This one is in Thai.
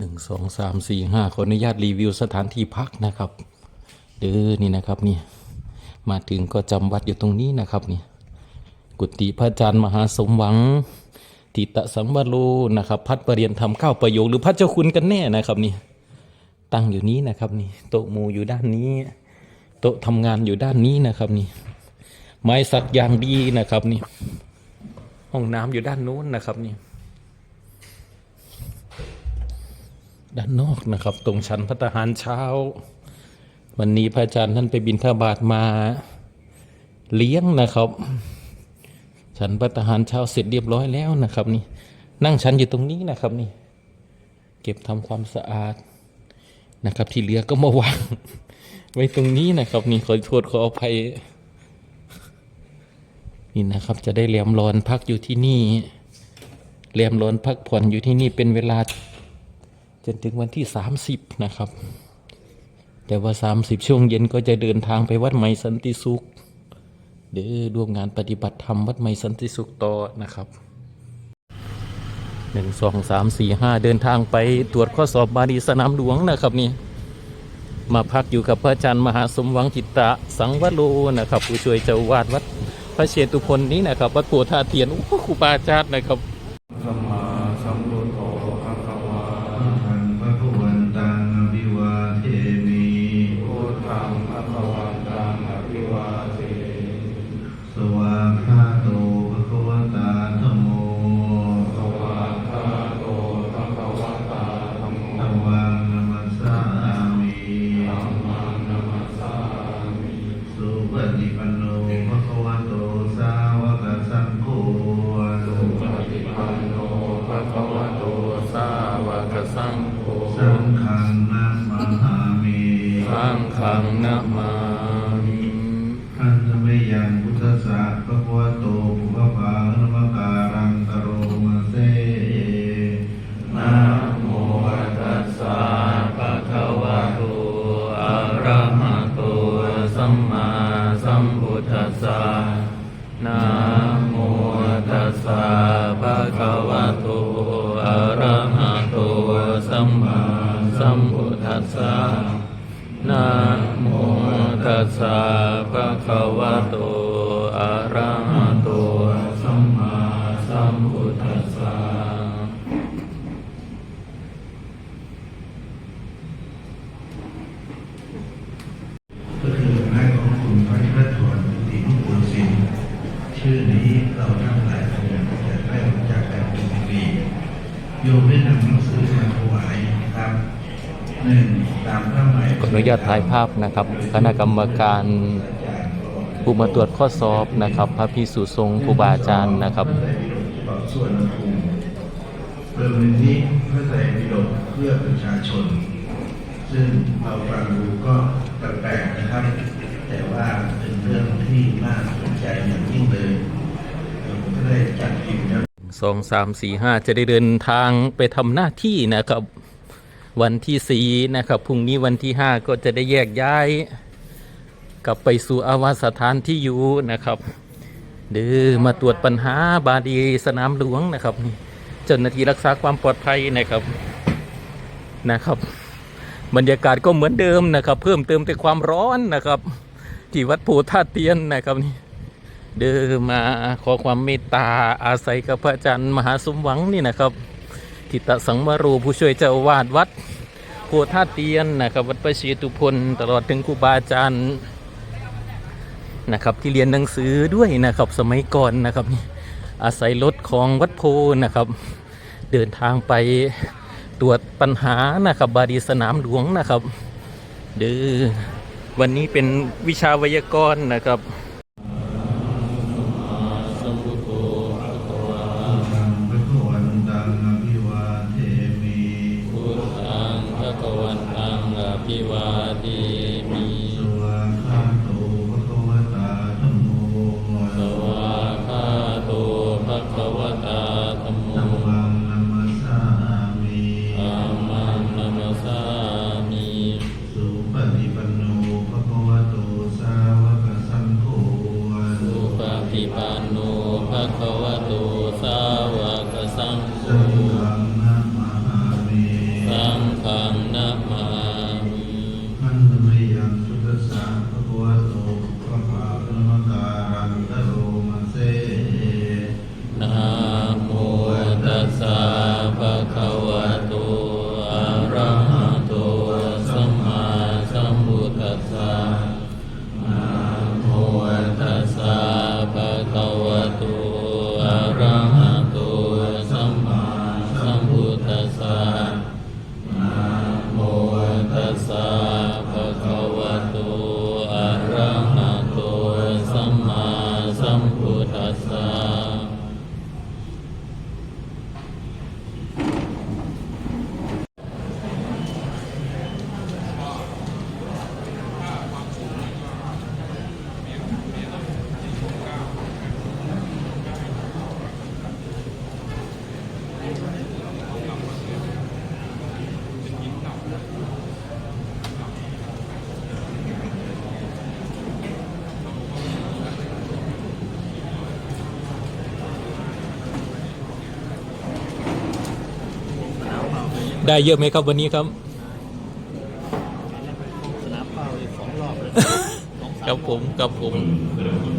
หนึ่งสองสามสี่ห้าขออนุญาตรีวิวสถานที่พักนะครับเด้อนี่นะครับนี่มาถึงก็จำวัดอยู่ตรงนี้นะครับนี่กุฏิพระอาจารย์มหาสมหวังทิตะสังวโรนะครับพัดประเรียนทำเก้าประโยคหรือพระเจ้าคุณกันแน่นะครับนี่ตั้งอยู่นี้นะครับนี่โต๊ะมูอยู่ด้านนี้ โต๊ะทำงานอยู่ด้านนี้นะครับนี่ไม้สักอย่างดีนะครับนี่ห้องน้ำอยู่ด้านโน้นนะครับนี่ ด้านนอกนะครับ ตรงชั้นพัตหารเช้า วันนี้พระอาจารย์ท่านไปบินทบาทมาเลี้ยงนะครับฉันพัตหารเช้าเสร็จเรียบร้อยแล้วนะครับ นี่ นั่งชั้นอยู่ตรงนี้นะครับนี่ เก็บทำความสะอาดนะครับ ที่เหลือก็มาวางไว้ตรงนี้นะครับ นี่ขอโทษขออภัยนี่นะครับ จะได้เลียมรอนพักอยู่ที่นี่เลียมรอนพักผ่อนอยู่ที่นี่เป็นเวลา นถึงวันที่ 30 นะครับ แต่ว่า 30 ช่วงเย็นก็จะเดินทางไปวัดใหม่สันติสุข เดี๋ยวร่วมงานปฏิบัติธรรมวัดใหม่สันติสุขต่อนะครับหนึ่งสองสามสี่ห้าเดินทางไปตรวจข้อสอบบาลีสนามหลวงนะครับนี่มาพักอยู่กับพระอาจารย์มหาสมหวังจิตตะสังวโรนะครับผู้ช่วยเจ้าวาดวัดพระเชตุพนนี้นะครับวัดโพธาเทียนโอ้ครูบาอาจารย์นะครับ สังฆังนะมาหามิสังฆังนะมามิขันธเมยังพุทธสสะภะคะวะโตภุพพาหนมการังกโรมาเซนะโมตัสสะภะคะวะโตอะระหะโตสัมมาสัมพุทธัสสะนะโมตัสสะภะ สสะนะโมตัสสะภะคะวะโตอะระหะโตสัมมาสัมพุทธัสสะก็คือพระของคุณพระทิพถรติมุกุลสินชื่อนี้เราทั้งหลายคงจะได้รู้จักกันเป็นอย่างดีโยมได้นำ ขออนุญาตถ่ายภาพนะครับ คณะกรรมการผู้มาตรวจข้อสอบนะครับ พระพิสุทรงครูบาอาจารย์นะครับพระไตรปิฎกต่อส่วนภูมิเริ่มในนี้พระไตรปิฎกเพื่อประชาชน ซึ่งเราฟังดูก็แปลกๆนะครับ แต่ว่าเป็นเรื่องที่น่าสนใจอย่างยิ่งเลยผมก็ได้จัดพิมพ์แล้วสองสามสี่ห้าจะได้เดินทางไปทำหน้าที่นะครับ วันที่สี่นะครับพรุ่งนี้วันที่ห้าก็จะได้แยกย้าย กลับไปสู่อาวาสสถานที่อยู่นะครับเดือมาตรวจปัญหาบาดีสนามหลวงนะครับนี่เจ้าหน้าที่รักษาความปลอดภัยนะครับนะครับ บรรยากาศก็เหมือนเดิมนะครับ เพิ่มเติมแต่ความร้อนนะครับที่วัดโพธาเตียนนะครับนี่เดินมาขอความเมตตาอาศัยกับพระอาจารย์มหาสมหวังนี่นะครับ ทิตสังวโรผู้ช่วยเจ้าวาดวัดโพธาเตียนนะครับวัดประชีตุพลตลอดถึงครูบาอาจารย์นะครับที่เรียนหนังสือด้วยนะครับสมัยก่อนนะครับอาศัยรถของวัดโพนะครับ เดินทางไปตรวจปัญหานะครับบาดีสนามหลวงนะครับเดือวันนี้เป็นวิชาไวยากรณ์นะครับ ภิวาเทมิสวากขาโตภะคะวตาธัมโมสวากขาโตภะคะวตาธัมโมธัมมังนัมสสามิธัมมังนัมสสามิสุปฏิปันโนภะคะวโตสาวกสังโฆสุปฏิปันโนภะคะ ได้เยอะไหมครับวันนี้ครับ สนามเป้าอีกสองรอบเลย สองสามครับผมครับผมเพื่อคุณ